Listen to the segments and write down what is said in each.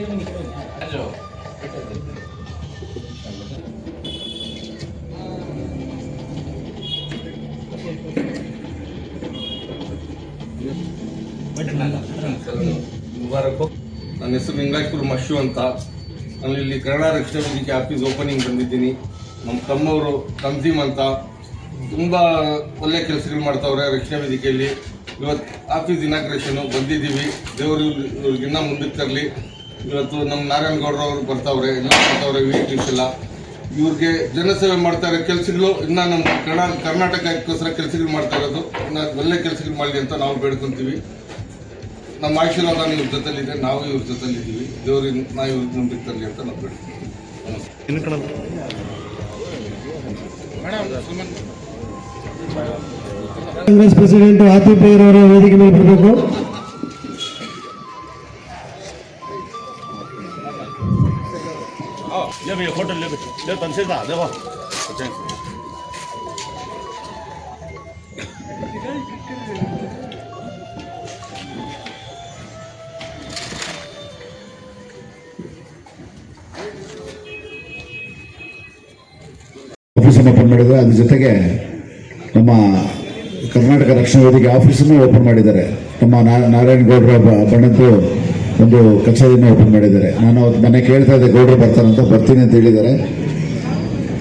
ನನ್ನ ಹೆಸರು ಲಿಂಗಾಯಪುರ್ ಮಶು ಅಂತ. ನಾನು ಇಲ್ಲಿ ಕನ್ನಡ ರಕ್ಷಣಾ ವೇದಿಕೆ ಆಫೀಸ್ ಓಪನಿಂಗ್ ಬಂದಿದ್ದೀನಿ. ನಮ್ಮ ತಮ್ಮವರು ತಂಜೀಮ್ ಅಂತ. ತುಂಬ ಒಳ್ಳೆ ಕೆಲಸಗಳು ಮಾಡ್ತಾವ್ರೆ ರಕ್ಷಣಾ ವೇದಿಕೆಯಲ್ಲಿ. ಇವತ್ತು ಆಫೀಸ್ ಇನಾಗ್ರೇಷನು ಬಂದಿದ್ದೀವಿ. ದೇವರು ಇವ್ರಿಗಿನ್ನ ಮುಂದಕ್ಕೆ ತರಲಿ. ಇವತ್ತು ನಮ್ಮ ನಾರಾಯಣಗೌಡರು ಅವರು ಬರ್ತಾವ್ರೆ, ಇನ್ನೂ ಬರ್ತಾವ್ರೆ ವೀಕ್ಲಿಸ್ ಎಲ್ಲ ಇವ್ರಿಗೆ ಜನಸೇವೆ ಮಾಡ್ತಾ ಇರೋ ಕೆಲಸಗಳು ಇನ್ನ ನಮ್ಮ ಕರ್ನಾ, ಕರ್ನಾಟಕಕ್ಕೋಸ್ಕರ ಕೆಲಸಗಳು ಮಾಡ್ತಾ ಇರೋದು. ಇನ್ನ ಒಳ್ಳೆ ಕೆಲಸಗಳು ಮಾಡಲಿ ಅಂತ ನಾವು ಬೇಡ್ಕೊಂತೀವಿ. ನಮ್ಮ ಆಶೀರ್ವಾದ ಇವ್ರ ಜೊತೆಲಿದೆ, ನಾವು ಇವ್ರ ಜೊತೆಲಿದ್ದೀವಿ. ದೇವ್ರಿಗೆ ನಾ ಇವ್ರ ನಂಬಿಕೆ ತರಲಿ ಅಂತ ನಾವು ಬೇಡ್ತೀವಿ ಕಾಂಗ್ರೆಸ್ ಪ್ರೆಸಿಡೆಂಟ್ ಅವರ ವೇದಿಕೆ ಮೇಲೆ ಬರಬೇಕು. 没有，或者那个那等车站的话，不真是。ಆಫೀಸನ್ನು ಓಪನ್ ಮಾಡಿದ್ದಾರೆ ಅದ್ರ ಜೊತೆಗೆ ನಮ್ಮ ಕರ್ನಾಟಕ ರಕ್ಷಣಾ ವೇದಿಕೆ ಆಫೀಸನ್ನು ಓಪನ್ ಮಾಡಿದ್ದಾರೆ ನಮ್ಮ ನಾರಾಯಣಗೌಡರ ಬಣ್ಣದ್ದು ಒಂದು ಕಚೇರಿಯನ್ನು ಓಪನ್ ಮಾಡಿದ್ದಾರೆ. ನಾನು ಅವತ್ತು ಮನೆ ಕೇಳ್ತಾ ಇದ್ದೆ, ಗೌಡರು ಬರ್ತಾರಂತ ಬರ್ತೀನಿ ಅಂತ ಹೇಳಿದ್ದಾರೆ.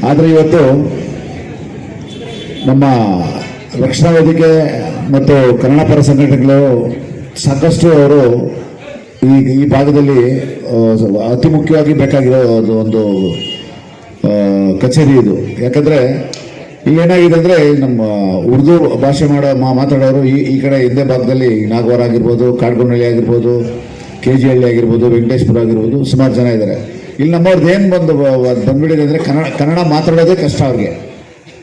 ಆದರೆ ಇವತ್ತು ನಮ್ಮ ರಕ್ಷಣಾ ವೇದಿಕೆ ಮತ್ತು ಕನ್ನಡ ಪರ ಸಂಘಟನೆಗಳು ಸಾಕಷ್ಟು ಅವರು ಈ ಈ ಭಾಗದಲ್ಲಿ ಅತಿ ಮುಖ್ಯವಾಗಿ ಬೇಕಾಗಿರೋ ಒಂದು ಕಚೇರಿ ಇದು. ಯಾಕಂದರೆ ಈಗ ಏನಾಗಿದೆ ಅಂದರೆ ನಮ್ಮ ಉರ್ದು ಭಾಷೆ ಮಾಡೋ ಮಾತಾಡೋರು ಈ ಈ ಕಡೆ ಹಿಂದೆ ಭಾಗದಲ್ಲಿ ನಾಗವಾರ ಆಗಿರ್ಬೋದು, ಕಾಡ್ಗೊಂಡಳ್ಳಿ ಆಗಿರ್ಬೋದು ಕೆ ಜಿ ಹಳ್ಳಿ ಆಗಿರ್ಬೋದು, ವೆಂಕಟೇಶ್ಪುರ ಆಗಿರ್ಬೋದು, ಸುಮಾರು ಜನ ಇದ್ದಾರೆ ಇಲ್ಲಿ ನಮ್ಮವ್ರದ್ದು ಏನು ಬಂದು ಬಂದ್ಬಿಟ್ಟಿದೆ ಅಂದ್ರೆ ಕನ್ನಡ ಕನ್ನಡ ಮಾತಾಡೋದೇ ಕಷ್ಟ ಅವ್ರಿಗೆ.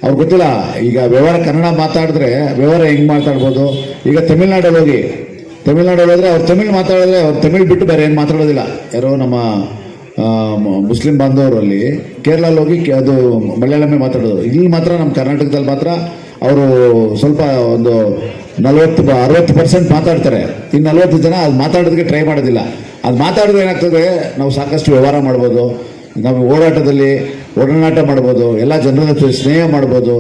ಅವ್ರಿಗೆ ಗೊತ್ತಿಲ್ಲ, ಈಗ ವ್ಯವಹಾರ ಕನ್ನಡ ಮಾತಾಡಿದ್ರೆ ವ್ಯವಹಾರ ಹೆಂಗೆ ಮಾತಾಡ್ಬೋದು? ಈಗ ತಮಿಳ್ನಾಡಲ್ಲಿ ಹೋಗಿ, ತಮಿಳ್ನಾಡಲ್ಲಿ ಹೋದರೆ ಅವ್ರು ತಮಿಳು ಮಾತಾಡಿದ್ರೆ ಅವ್ರು ತಮಿಳು ಬಿಟ್ಟು ಬೇರೆ ಏನು ಮಾತಾಡೋದಿಲ್ಲ. ಯಾರೋ ನಮ್ಮ ಮುಸ್ಲಿಂ ಬಾಂಧವರಲ್ಲಿ ಕೇರಳಲ್ಲಿ ಹೋಗಿ ಅದು ಮಲಯಾಳಮೇ ಮಾತಾಡೋದು. ಇಲ್ಲಿ ಮಾತ್ರ ನಮ್ಮ ಕರ್ನಾಟಕದಲ್ಲಿ ಮಾತ್ರ ಅವರು ಸ್ವಲ್ಪ ಒಂದು ನಲವತ್ತು, ಅರವತ್ತು ಪರ್ಸೆಂಟ್ ಮಾತಾಡ್ತಾರೆ. ಇನ್ನು ನಲವತ್ತು ಜನ ಅದು ಮಾತಾಡೋದಕ್ಕೆ ಟ್ರೈ ಮಾಡೋದಿಲ್ಲ. ಅದು ಮಾತಾಡಿದ್ರೆ ಏನಾಗ್ತದೆ, ನಾವು ಸಾಕಷ್ಟು ವ್ಯವಹಾರ ಮಾಡ್ಬೋದು, ನಾವು ಓಡಾಟದಲ್ಲಿ ಒಡನಾಟ ಮಾಡ್ಬೋದು, ಎಲ್ಲ ಜನರ ಜೊತೆ ಸ್ನೇಹ ಮಾಡ್ಬೋದು.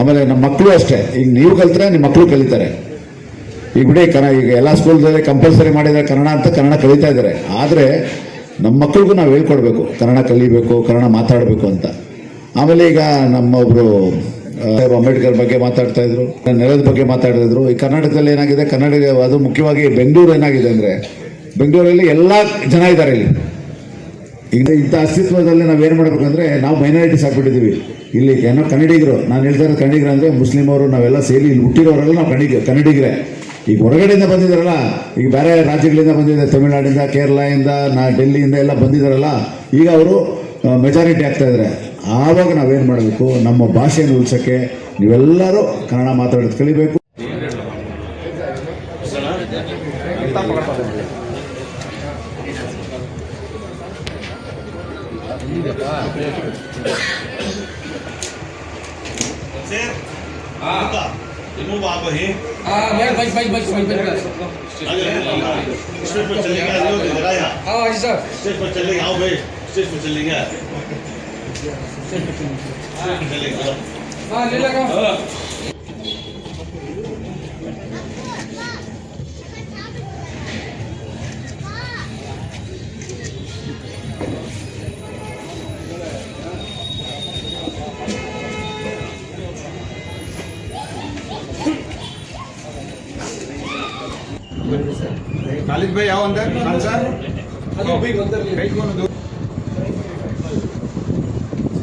ಆಮೇಲೆ ನಮ್ಮ ಮಕ್ಕಳು ಅಷ್ಟೇ. ಈಗ ನೀವು ಕಲಿತರೆ ನಿಮ್ಮ ಮಕ್ಕಳು ಕಲಿತಾರೆ. ಈಗ ಬಿಡಿ ಕನ್ನ ಈಗ ಎಲ್ಲ ಸ್ಕೂಲ್ದಲ್ಲಿ ಕಂಪಲ್ಸರಿ ಮಾಡಿದರೆ ಕನ್ನಡ ಅಂತ ಕನ್ನಡ ಕಲಿತಾ ಇದ್ದಾರೆ. ಆದರೆ ನಮ್ಮ ಮಕ್ಕಳಿಗೂ ನಾವು ಹೇಳ್ಕೊಡ್ಬೇಕು, ಕನ್ನಡ ಕಲಿಬೇಕು, ಕನ್ನಡ ಮಾತಾಡಬೇಕು ಅಂತ. ಆಮೇಲೆ ಈಗ ನಮ್ಮೊಬ್ರು ಆ, ಅಂಬೇಡ್ಕರ್ ಬಗ್ಗೆ ಮಾತಾಡ್ತಾ ಇದ್ರು ನೆಲದ ಬಗ್ಗೆ ಮಾತಾಡ್ತಾ ಇದ್ರು. ಈ ಕರ್ನಾಟಕದಲ್ಲಿ ಏನಾಗಿದೆ ಕನ್ನಡಿಗ ಅದು ಮುಖ್ಯವಾಗಿ ಬೆಂಗಳೂರು ಏನಾಗಿದೆ ಅಂದರೆ ಬೆಂಗಳೂರಲ್ಲಿ ಎಲ್ಲ ಜನ ಇದ್ದಾರೆ ಇಲ್ಲಿ. ಈಗ ಇಂಥ ಅಸ್ತಿತ್ವದಲ್ಲಿ ನಾವು ಏನು ಮಾಡಬೇಕಂದ್ರೆ ನಾವು ಮೈನಾರಿಟೀಸ್ ಆಗ್ಬಿಟ್ಟಿದ್ದೀವಿ. ಇಲ್ಲಿ ಏನೋ ಕನ್ನಡಿಗರು ನಾನು ಹೇಳ್ತಾ ಇರೋದು ಕನ್ನಡಿಗರು ಅಂದರೆ ಅವರು ನಾವೆಲ್ಲ ಸೇರಿ ಇಲ್ಲಿ ಹುಟ್ಟಿರೋರೆಲ್ಲ ನಾವು ಕನ್ನಡಿಗ ಕನ್ನಡಿಗರೇ. ಈಗ ಹೊರಗಡೆಯಿಂದ ಬಂದಿದ್ದಾರಲ್ಲ ಈಗ ಬೇರೆ ರಾಜ್ಯಗಳಿಂದ ಬಂದಿದೆ ತಮಿಳುನಾಡಿಂದ ಕೇರಳದಿಂದ ನಾ ಡೆಲ್ಲಿಯಿಂದ ಎಲ್ಲ ಬಂದಿದ್ದಾರಲ್ಲ ಈಗ ಅವರು ಮೆಜಾರಿಟಿ ಆಗ್ತಾ ಇದ್ದಾರೆ ಆವಾಗ ನಾವೇನು ಮಾಡಬೇಕು ನಮ್ಮ ಭಾಷೆಯನ್ನು ಉಳಿಸೋಕ್ಕೆ ನೀವೆಲ್ಲರೂ ಕನ್ನಡ ಮಾತಾಡೋದು ಕಲಿಬೇಕು रिमूव आप ही हाँ मैं बच बच बच बच बच स्टेज पर चलेंगे आ जाओ इधर आ यहाँ हाँ जी सर स्टेज पर चलेंगे आओ भाई स्टेज पर चलेंगे કાલિદભાઈ આવો અંદર ખાલસા કઈ કોણ હતું?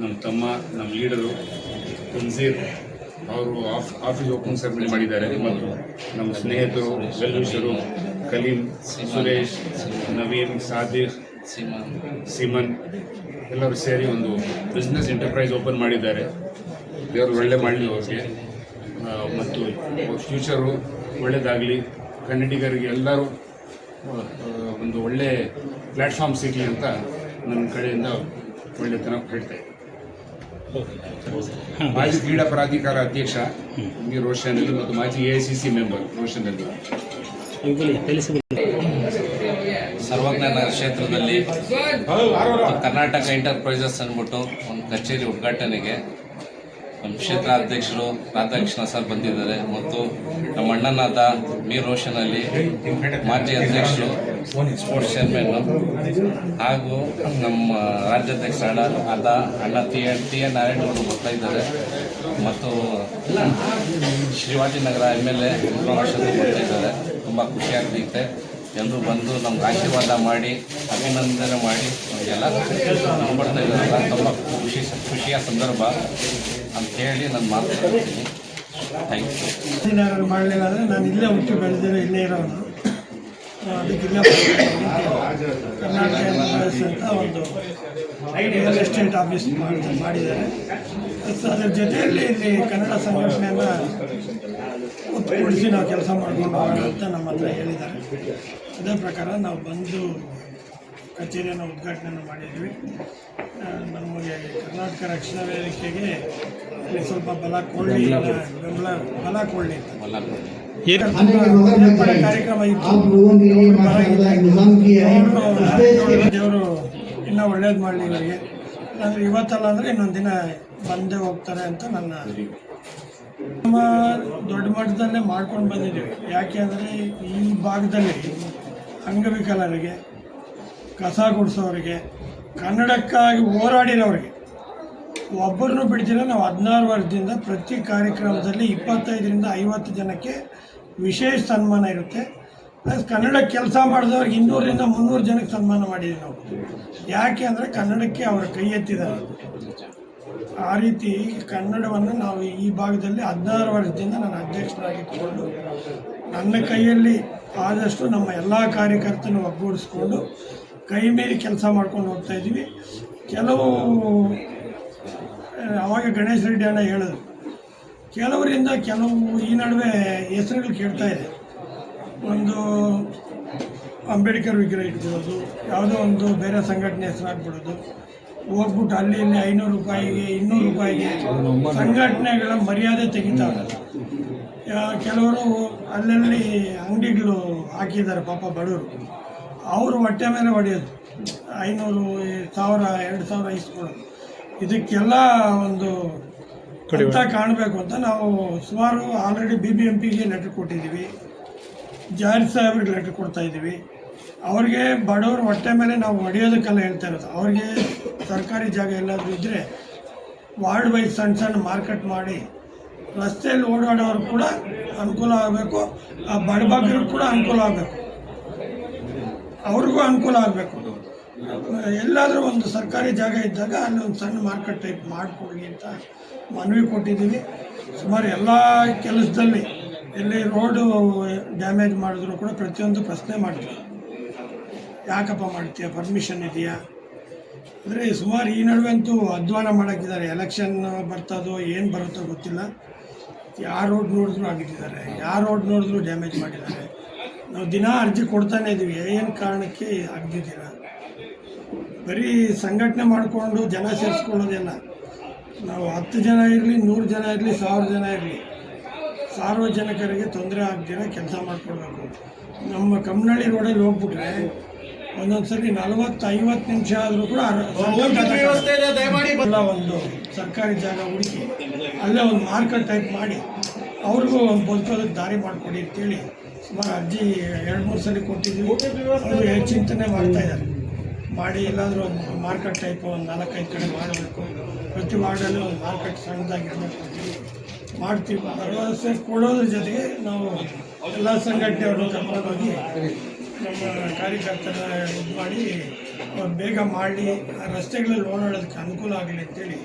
ನಮ್ಮ ತಮ್ಮ, ನಮ್ಮ ಲೀಡರು ತನ್ಸೀರ್ ಅವರು ಆಫ್, ಆಫೀಸ್ ಓಪನ್ ಸೆರೆಮನಿ ಮಾಡಿದ್ದಾರೆ. ಮತ್ತು ನಮ್ಮ ಸ್ನೇಹಿತರು ವೆಲ್ವಿಷರು ಕಲೀಂ, ಸುರೇಶ್, ನವೀನ್, ಸಾದಿರ್, ಸಿಮನ್ ಎಲ್ಲರೂ ಸೇರಿ ಒಂದು ಬಿಸ್ನೆಸ್ ಎಂಟರ್ಪ್ರೈಸ್ ಓಪನ್ ಮಾಡಿದ್ದಾರೆ. ದೇವರು ಒಳ್ಳೆ ಮಾಡಲಿ ಅವ್ರಿಗೆ. ಮತ್ತು ಫ್ಯೂಚರು ಒಳ್ಳೆಯದಾಗಲಿ ಕನ್ನಡಿಗರಿಗೆ ಎಲ್ಲರೂ ಒಂದು ಒಳ್ಳೆ ಪ್ಲ್ಯಾಟ್ಫಾರ್ಮ್ ಸಿಗಲಿ ಅಂತ ನನ್ನ ಕಡೆಯಿಂದ ಒಳ್ಳೆತನ ಹೇಳ್ತಾ ಇದ್ದೀನಿ. ಮಾಜಿ ಕ್ರೀಡಾ ಪ್ರಾಧಿಕಾರ ಅಧ್ಯಕ್ಷ ಬಿ ರೋಷನ್ ಅಲ್ಲಿ ಮತ್ತು ಮಾಜಿ A I C C member Roshan ಅಲ್ಲಿ ಸರ್ವಜ್ಞಾನ ಕ್ಷೇತ್ರದಲ್ಲಿ ಕರ್ನಾಟಕ ಎಂಟರ್ಪ್ರೈಸಸ್ ಅಂದ್ಬಿಟ್ಟು ಒಂದು ಕಚೇರಿ ಉದ್ಘಾಟನೆಗೆ ನಮ್ಮ ಕ್ಷೇತ್ರ ಅಧ್ಯಕ್ಷರು ರಾಧಾಕೃಷ್ಣ ಸರ್ ಬಂದಿದ್ದಾರೆ ಮತ್ತು ನಮ್ಮ ಅಣ್ಣನಾದ ಮೀರ್ ರೋಷನ್ ಅಲ್ಲಿ ಮಾಜಿ ಅಧ್ಯಕ್ಷರು ಸ್ಪೋರ್ಟ್ಸ್ ಚೇರ್ಮನ್ ಹಾಗೂ ನಮ್ಮ ರಾಜ್ಯಾಧ್ಯಕ್ಷ ಅಣ್ಣ ಅದ ಅಣ್ಣ T N T N Narayana ಅವರು ಬರ್ತಾ ಇದ್ದಾರೆ. ಮತ್ತು ಶಿವಾಜಿನಗರ ಎಂ ಎಲ್ ಎ ಬರ್ತಾ ಇದ್ದಾರೆ. ತುಂಬ ಖುಷಿ ಆಗ್ತೈತೆ. ಎಲ್ಲರೂ ಬಂದು ನಮ್ಗೆ ಆಶೀರ್ವಾದ ಮಾಡಿ, ಅಭಿನಂದನೆ ಮಾಡಿ ಎಲ್ಲ ಬರ್ತಾ ಇದ್ದಾರಲ್ಲ ತುಂಬ ಖುಷಿ, ಖುಷಿಯ ಸಂದರ್ಭ ಅಂತ ಹೇಳಿ ನಾನು ಮಾತಾಡ್ತೀನಿ ಥ್ಯಾಂಕ್ ಯು ಮಾಡಲಿಲ್ಲ ಅಂದರೆ ನಾನು ಇಲ್ಲೇ ಹುಟ್ಟಿ ಬೆಳೆದಿರೋ ಇಲ್ಲೇ ಇರೋನು ಕರ್ನಾಟಕ ಎಂಟರ್ಪ್ರೈಸ್ ಅಂತ ಒಂದು ರಿಯಲ್ ಎಸ್ಟೇಟ್ ಆಫೀಸ್ ಮಾಡಿ ಮಾಡಿದ್ದಾರೆ. ಅದರ ಜೊತೆಯಲ್ಲಿ ಇಲ್ಲಿ ಕನ್ನಡ ಸಂಘಟನೆಯನ್ನು ಒತ್ತುಗೂಡಿಸಿ ನಾವು ಕೆಲಸ ಮಾಡ್ಕೊಂಡು ಅಂತ ನಮ್ಮ ಹತ್ರ ಹೇಳಿದ್ದಾರೆ. ಅದೇ ಪ್ರಕಾರ ನಾವು ಬಂದು ಕಚೇರಿಯನ್ನು ಉದ್ಘಾಟನೆಯನ್ನು ಮಾಡಿದ್ವಿ. ನಮಗೆ ಕರ್ನಾಟಕ ರಕ್ಷಣಾ ವೇದಿಕೆಗೆ ಸ್ವಲ್ಪ ಬಲ ಕೊಳ್ಳಿ ಬೆಂಬಲ ಬಲ ಕೊಳ್ಳಿ ಅಂತ. ಕಾರ್ಯಕ್ರಮ ಇತ್ತು. ದೇವರು ಇನ್ನೂ ಒಳ್ಳೇದು ಮಾಡಲಿ ಇವರಿಗೆ. ಅಂದರೆ ಇವತ್ತಲ್ಲ ಅಂದರೆ ಇನ್ನೊಂದು ದಿನ ಬಂದೇ ಹೋಗ್ತಾರೆ ಅಂತ ನನ್ನ ನಮ್ಮ ದೊಡ್ಡ ಮಟ್ಟದಲ್ಲೇ ಮಾಡ್ಕೊಂಡು ಬಂದಿದ್ದೀವಿ. ಯಾಕೆ ಅಂದರೆ ಈ ಭಾಗದಲ್ಲಿ ಅಂಗವಿಕಲರಿಗೆ ಕಸ ಗುಡಿಸೋರಿಗೆ ಕನ್ನಡಕ್ಕಾಗಿ ಹೋರಾಡಿರೋರಿಗೆ ಒಬ್ಬರನ್ನು ಬಿಡ್ತಿಲ್ಲ. ನಾವು ಹದಿನಾರು ವರ್ಷದಿಂದ ಪ್ರತಿ ಕಾರ್ಯಕ್ರಮದಲ್ಲಿ ಇಪ್ಪತ್ತೈದರಿಂದ ಐವತ್ತು ಜನಕ್ಕೆ ವಿಶೇಷ ಸನ್ಮಾನ ಇರುತ್ತೆ. ಪ್ಲಸ್ ಕನ್ನಡ ಕೆಲಸ ಮಾಡಿದವ್ರಿಗೆ ಇನ್ನೂರರಿಂದ ಮುನ್ನೂರು ಜನಕ್ಕೆ ಸನ್ಮಾನ ಮಾಡಿದ್ದೀವಿ ನಾವು. ಯಾಕೆ ಅಂದರೆ ಕನ್ನಡಕ್ಕೆ ಅವರ ಕೈ ಎತ್ತಿದ್ದಾರೆ. ಆ ರೀತಿ ಕನ್ನಡವನ್ನು ನಾವು ಈ ಭಾಗದಲ್ಲಿ ಹದಿನಾರು ವರ್ಷದಿಂದ ನಾನು ಅಧ್ಯಕ್ಷರಾಗಿಟ್ಕೊಂಡು ನನ್ನ ಕೈಯಲ್ಲಿ ಆದಷ್ಟು ನಮ್ಮ ಎಲ್ಲ ಕಾರ್ಯಕರ್ತನ ಒಗ್ಗೂಡಿಸ್ಕೊಂಡು, ಕೈ ಮೀರಿ ಕೆಲಸ ಮಾಡ್ಕೊಂಡು ಹೋಗ್ತಾ ಇದ್ದೀವಿ. ಕೆಲವು ಅವಾಗ ಗಣೇಶ್ ರೆಡ್ಡಿ ಅಣ್ಣ ಹೇಳಿದ್ರು. ಕೆಲವರಿಂದ ಕೆಲವು ಈ ನಡುವೆ ಹೆಸರುಗಳು ಕೇಳ್ತಾ ಇದೆ. ಒಂದು ಅಂಬೇಡ್ಕರ್ ವಿಗ್ರಹ ಇಟ್ಬಿಡೋದು ಯಾವುದೋ ಒಂದು ಬೇರೆ ಸಂಘಟನೆ ಹೆಸರು ಹಾಕ್ಬಿಡೋದು. ಹೋಗ್ಬಿಟ್ಟು ಅಲ್ಲಿ ಇಲ್ಲಿ ಐನೂರು ರೂಪಾಯಿಗೆ, ಇನ್ನೂರು ರೂಪಾಯಿಗೆ ಸಂಘಟನೆಗಳ ಮರ್ಯಾದೆ ತೆಗಿತಾವೆ ಕೆಲವರು ಅಲ್ಲಲ್ಲಿ ಅಂಗಡಿಗಳು ಹಾಕಿದ್ದಾರೆ, ಪಾಪ ಬಡವರು. ಅವರು ಹೊಟ್ಟೆ ಮೇಲೆ ಹೊಡೆಯೋದು. ಐನೂರು, ಸಾವಿರ, ಎರಡು ಸಾವಿರ ಇಸ್ಕೊಳ್ಳೋದು. ಇದಕ್ಕೆಲ್ಲ ಒಂದು ಅಂತ ಕಾಣಬೇಕು ಅಂತ ನಾವು ಸುಮಾರು ಆಲ್ರೆಡಿ ಬಿ ಬಿ ಎಂ ಪಿಗೆ ಲೆಟ್ರ್ ಕೊಟ್ಟಿದ್ದೀವಿ. ಜಾರಿ ಸಾಹೇಬ್ರಿಗೆ ಲೆಟ್ರ್ ಕೊಡ್ತಾ ಇದ್ದೀವಿ. ಅವ್ರಿಗೆ ಬಡವ್ರ ಹೊಟ್ಟೆ ಮೇಲೆ ನಾವು ಹೊಡೆಯೋದಕ್ಕೆಲ್ಲ ಹೇಳ್ತಾ ಇರೋದು. ಅವ್ರಿಗೆ ಸರ್ಕಾರಿ ಜಾಗ ಎಲ್ಲಾದರೂ ಇದ್ದರೆ ವಾರ್ಡ್ ವೈಸ್ ಸಣ್ಣ ಸಣ್ಣ ಮಾರ್ಕೆಟ್ ಮಾಡಿ ರಸ್ತೆಯಲ್ಲಿ ಓಡಾಡೋರು ಕೂಡ ಅನುಕೂಲ ಆಗಬೇಕು. ಆ ಬಡಬಗ್ಗರಿಗೆ ಕೂಡ ಅನುಕೂಲ ಆಗಬೇಕು. ಅವ್ರಿಗೂ ಅನುಕೂಲ ಆಗಬೇಕು. ಎಲ್ಲಾದರೂ ಒಂದು ಸರ್ಕಾರಿ ಜಾಗ ಇದ್ದಾಗ ಅಲ್ಲಿ ಒಂದು ಸಣ್ಣ ಮಾರ್ಕೆಟ್ ಟೈಪ್ ಮಾಡಿಕೊಡಿ ಅಂತ ಮನವಿ ಕೊಟ್ಟಿದ್ದೀವಿ. ಸುಮಾರು ಎಲ್ಲ ಕೆಲಸದಲ್ಲಿ ಎಲ್ಲಿ ರೋಡು ಡ್ಯಾಮೇಜ್ ಮಾಡಿದ್ರು ಕೂಡ ಪ್ರತಿಯೊಂದು ಪ್ರಶ್ನೆ ಮಾಡ್ತೀವಿ. ಯಾಕಪ್ಪ ಮಾಡ್ತೀಯ? ಪರ್ಮಿಷನ್ ಇದೆಯಾ? ಅಂದರೆ ಸುಮಾರು ಈ ನಡುವೆ ಅಂತೂ ಅಧ್ವಾನ ಮಾಡೋಕ್ಕಿದ್ದಾರೆ. ಎಲೆಕ್ಷನ್ ಬರ್ತದೋ, ಏನು ಬರುತ್ತೋ ಗೊತ್ತಿಲ್ಲ. ಯಾರು ರೋಡ್ ನೋಡಿದ್ರು ಆಗಿಟ್ಟಿದ್ದಾರೆ. ಯಾರು ರೋಡ್ ನೋಡಿದ್ರು ಡ್ಯಾಮೇಜ್ ಮಾಡಿದ್ದಾರೆ. ನಾವು ದಿನ ಅರ್ಜಿ ಕೊಡ್ತಾನೆ ಇದ್ದೀವಿ ಏನು ಕಾರಣಕ್ಕೆ ಆಗದಿದ್ದೀರ? ಬರೀ ಸಂಘಟನೆ ಮಾಡಿಕೊಂಡು ಜನ ಸೇರಿಸ್ಕೊಳ್ಳೋದೆಲ್ಲ ನಾವು ಹತ್ತು ಜನ ಇರಲಿ ನೂರು ಜನ ಇರಲಿ ಸಾವಿರ ಜನ ಇರಲಿ. ಸಾರ್ವಜನಿಕರಿಗೆ ತೊಂದರೆ ಆಗದಿರ ಕೆಲಸ ಮಾಡಿಕೊಡ್ಬೇಕು ನಮ್ಮ ಕಮ್ಮನಳ್ಳಿ ರೋಡಲ್ಲಿ ಹೋಗ್ಬಿಟ್ರೆ ಒಂದೊಂದು ಸರಿ ನಲವತ್ತು ಐವತ್ತು ನಿಮಿಷ ಆದರೂ ಕೂಡ ಎಲ್ಲ ಒಂದು ಸರ್ಕಾರಿ ಜಾಗ ಹುಡುಕಿ ಅಲ್ಲೇ ಒಂದು ಮಾರ್ಕೆಟ್ ಟೈಪ್ ಮಾಡಿ ಅವ್ರಿಗೂ ಒಂದು ಬದುಕೋದಕ್ಕೆ ದಾರಿ ಮಾಡಿಕೊಡಿ ಅಂತೇಳಿ ಸುಮಾರು ಅರ್ಜಿ ಎರಡು ಮೂರು ಸಲ ಕೊಟ್ಟಿದ್ದೀವಿ. ಅವರು ಹೆಚ್ಚು ಚಿಂತನೆ ಮಾಡ್ತಾ ಇದ್ದಾರೆ. ಮಾಡಿ ಎಲ್ಲಾದರೂ ಒಂದು ಮಾರ್ಕೆಟ್ ಟೈಪು ಒಂದು ನಾಲ್ಕೈದು ಕಡೆ ಮಾಡಬೇಕು. ಪ್ರತಿ ವಾರ್ಡಲ್ಲೂ ಒಂದು ಮಾರ್ಕೆಟ್ ಸಣ್ಣದಾಗಿರಬೇಕು ಮಾಡ್ತೀವಿ. ಭರವಸೆ ಕೊಡೋದ್ರ ಜೊತೆಗೆ ನಾವು ಎಲ್ಲ ಸಂಘಟನೆಯವರು ಕರ್ಕೊಂಡೋಗಿ ನಮ್ಮ ಕಾರ್ಯಕರ್ತರ ಇದು ಮಾಡಿ ಬೇಗ ಮಾಡಲಿ ಆ ರಸ್ತೆಗಳಲ್ಲಿ ಓಡಾಡೋದಕ್ಕೆ ಅನುಕೂಲ ಆಗಲಿ ಅಂತೇಳಿ